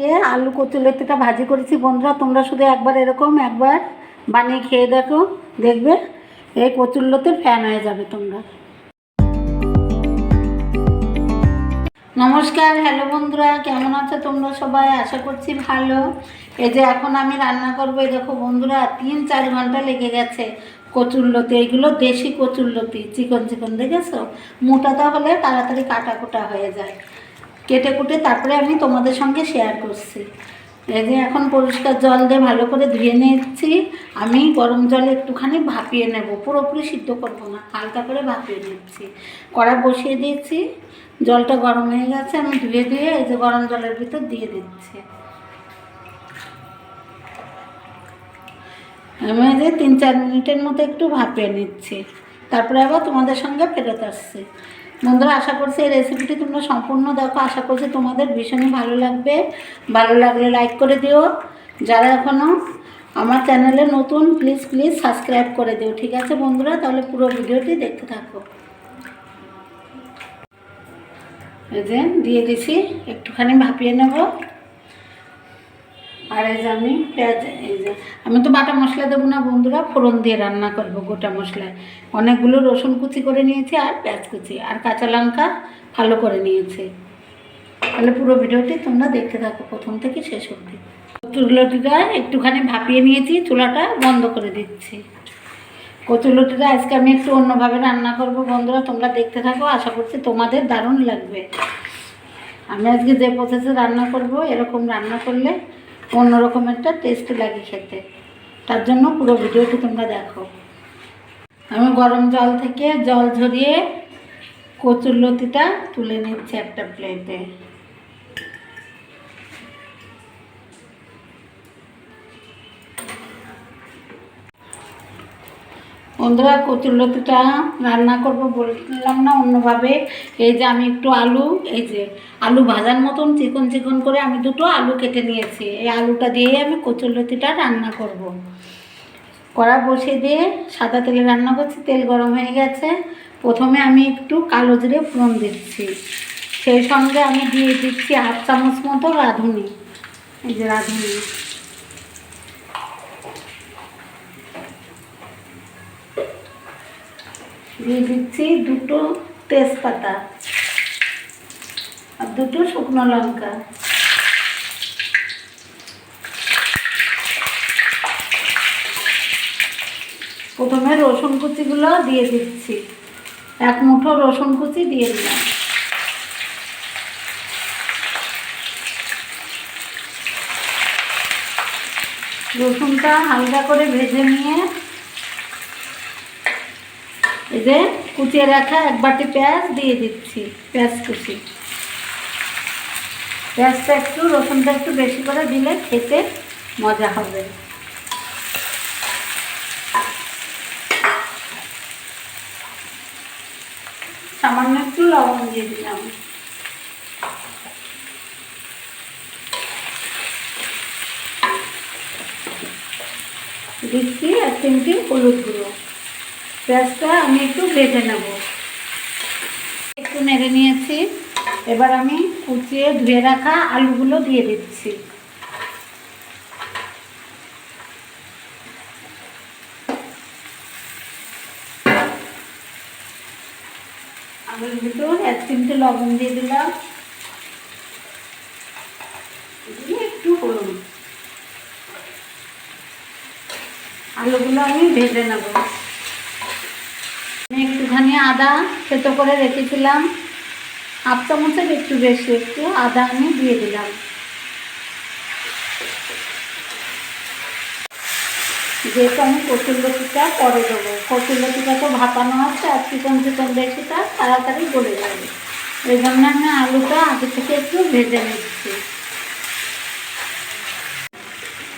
আজকে আলু কচুলতিটা ভাজি করেছি বন্ধুরা, তোমরা শুধু একবার এরকম একবার বানিয়ে খেয়ে দেখো, দেখবে এই কচুরলতির ফ্যান হয়ে যাবে তোমরা। নমস্কার হ্যালো বন্ধুরা, কেমন আছো তোমরা সবাই? আশা করছি ভালো। এই যে এখন আমি রান্না করব দেখো বন্ধুরা, তিন চার ঘণ্টা লেগে গেছে কচুরলতি এইগুলো দেশি কচুরলতি চিকন চিকন, দেখেছ? মোটাটা হলে তাড়াতাড়ি কাটা কুটা হয়ে যায়। কেটে কুটে তারপরে আমি তোমাদের সঙ্গে শেয়ার করছি। এই যে এখন পরিষ্কার জল দিয়ে ভালো করে ধুয়ে নিচ্ছি। আমি গরম জলে একটুখানি ভাপিয়ে নেব, পুরোপুরি সিদ্ধ করব না, হালকা করে ভাপিয়ে নিচ্ছি। কড়া বসিয়ে দিয়েছি, জলটা গরম হয়ে গেছে, আমি ধুয়ে ধুয়ে এই যে গরম জলের ভিতর দিয়ে দিচ্ছি। আমি এই যে তিন চার মিনিটের মতো একটু ভাপিয়ে নিচ্ছি। তারপরে আবার তোমাদের সঙ্গে ফেরত আসছি। বন্ধুরা, আশা করছি এই রেসিপিটি তোমরা সম্পূর্ণ দেখো। আশা করছি তোমাদের ভীষণই ভালো লাগবে। ভালো লাগলে লাইক করে দিও। যারা এখনও আমার চ্যানেলে নতুন প্লিজ প্লিজ সাবস্ক্রাইব করে দিও। ঠিক আছে বন্ধুরা? তাহলে পুরো ভিডিওটি দেখতে থাকো। এই যে, দিয়ে দিছি। একটুখানি ভাপিয়ে নেব। আর এই যে আমি পেঁয়াজ, এই যে আমি তো বাটা মশলা দেবো না বন্ধুরা, ফোড়ন দিয়ে রান্না করব গোটা মশলায়। অনেকগুলো রসুন কুচি করে নিয়েছি আর পেঁয়াজ কুচি, আর কাঁচা লঙ্কা ভালো করে নিয়েছি। তাহলে পুরো ভিডিওটি তোমরা দেখতে থাকো, প্রথম থেকে শেষ অবধি। কচুরলটিটা একটুখানি ভাপিয়ে নিয়েছি, চুলাটা বন্ধ করে দিচ্ছি। কচুরলটিটা আজকে আমি একটু অন্যভাবে রান্না করব বন্ধুরা, তোমরা দেখতে থাকো, আশা করছি তোমাদের দারুণ লাগবে। আমি আজকে যে প্রসেসে রান্না করব, এরকম রান্না করলে অন্যরকম একটা টেস্ট লাগে খেতে। তার জন্য পুরো ভিডিওটি তোমরা দেখো। আমি গরম জল থেকে জল ঝরিয়ে কচুর লতিটা তুলে নিচ্ছি একটা প্লেটে বন্ধুরা কচুরলতিটা রান্না করব বললাম না অন্যভাবে। এই যে আমি একটু আলু, এই যে আলু ভাজার মতন চিকন চিকন করে আমি দুটো আলু কেটে নিয়েছি। এই আলুটা দিয়েই আমি কচুরলতিটা রান্না করব। কড়া বসিয়ে দিয়ে সাদা তেলে রান্না করছি, তেল গরম হয়ে গেছে। প্রথমে আমি একটু কালো জিরে ফোড়ন দিচ্ছি। সেই সঙ্গে আমি দিয়ে দিচ্ছি হাফ চামচ মতো রাঁধুনি। এই যে রাঁধুনি। দিয়ে দিচ্ছি দুটো তেজপাতা আর দুটো শুকনো লঙ্কা। প্রথমে রসুন কুচিগুলো দিয়ে দিচ্ছি। এক মুঠো রসুন কুচি দিয়ে দিলাম। রসুনটা হালকা করে ভেজে নিয়ে এই যে কুচিয়ে রাখা এক বাটি পেঁয়াজ দিয়ে দিচ্ছি, পেঁয়াজ কুচি। পেঁয়াজটা একটু, রসুনটা একটু বেশি করে দিলে খেতে মজা হবে। সামান্য একটু লবণ দিয়ে দিলাম। দিচ্ছি এক তিনটি হলুদ গুঁড়ো। পেঁয়াজটা আমি একটু ভেজে নেব। একটু নেড়ে নিয়েছি। এবার আমি কুচিয়ে ধুয়ে রাখা আলুগুলো দিয়ে দিচ্ছি। আলুর ভিতর এক চিমটে লবণ দিয়ে দিলাম। একটু হলুদ আলুগুলো আমি ভেজে নেব। আমি একটুখানি আদা থেতো করে রেখেছিলাম। হাফ চামচের একটু বেশি, একটু আদা আমি দিয়ে দিলাম। যেহেতু আমি কচুরলতিটা পরে দেবো। কচুরলতিটা তো ভাপানো আছে, আর চিকন চিকন বেশিটা তাড়াতাড়ি গলে যাবে। এই জন্য আমি আলুটা আগে থেকে একটু ভেজে নিচ্ছি।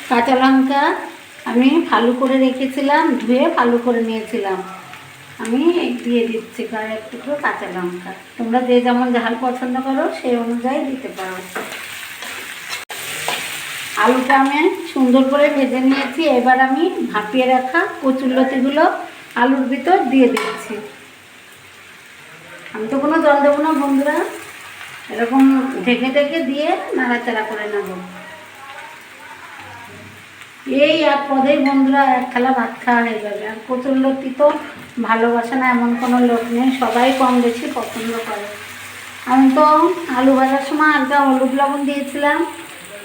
কাঁচা লঙ্কা আমি ভালো করে রেখেছিলাম, ধুয়ে ভালো করে নিয়েছিলাম। আমি দিয়ে দিচ্ছি কয়েক টুকরো কাঁচা লঙ্কা। তোমরা যে যেমন ঝাল পছন্দ করো, সেই অনুযায়ী দিতে পারো। আলুটা আমি সুন্দর করে ভেজে নিয়েছি। এবার আমি ভাপিয়ে রাখা কচুরলতিগুলো আলুর ভিতর দিয়ে দিচ্ছি। আমি তো কোনো জল দেবো না, বন্ধুরা। এরকম ঢেকে ঢেকে দিয়ে নাড়াচাড়া করে নেব। এই এক পদেই বন্ধুরা এক থালা ভাত খাওয়া হয়ে যাবে। আর কচুর লোকটি তো ভালোবাসে না, এমন কোনো লোক নেই, সবাই কম বেশি পছন্দ করে। আমি তো আলু ভাজার সময় আলগা হলুদ লবণ দিয়েছিলাম,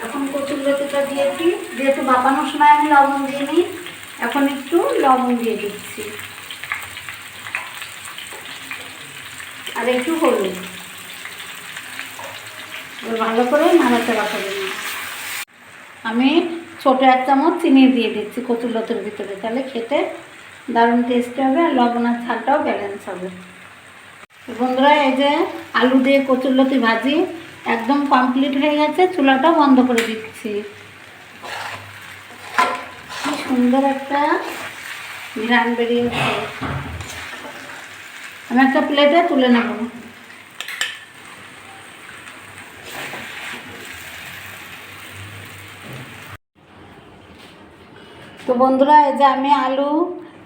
এখন কচুর লতিটা দিয়েছি যেহেতু বাপানোর সময় আমি লবণ দিইনি, এখন একটু লবণ দিয়ে দিচ্ছি। আর একটু হলুদ। ভালো করে করে নিই। আমি ছোটো এক চামচ চিনি দিয়ে দিচ্ছি কচুর লতির ভিতরে। তাহলে খেতে দারুণ টেস্ট হবে আর লবণ আর ঝালটাও ব্যালেন্স হবে। বন্ধুরা, এই যে আলু দিয়ে কচুরলতি ভাজি একদম কমপ্লিট হয়ে গেছে চুলাটা বন্ধ করে দিচ্ছি। কি সুন্দর একটা ঘ্রাণ বেরিয়েছে। আমি একটা প্লেটে তুলে নেব। তো বন্ধুরা, এই যে আমি আলু,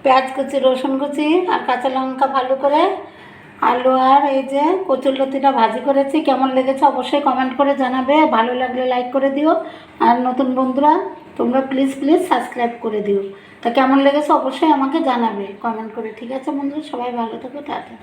পেঁয়াজ কুচি, রসুন কুচি আর কাঁচা লঙ্কা ভালো করে আলু আর এই যে কচুর লতিটা ভাজি করেছি। কেমন লেগেছে অবশ্যই কমেন্ট করে জানাবে। ভালো লাগলে লাইক করে দিও। আর নতুন বন্ধুরা, তোমরা প্লিজ প্লিজ সাবস্ক্রাইব করে দিও। তা কেমন লেগেছে অবশ্যই আমাকে জানাবে কমেন্ট করে। ঠিক আছে বন্ধুরা, সবাই ভালো থাকো, টাটা।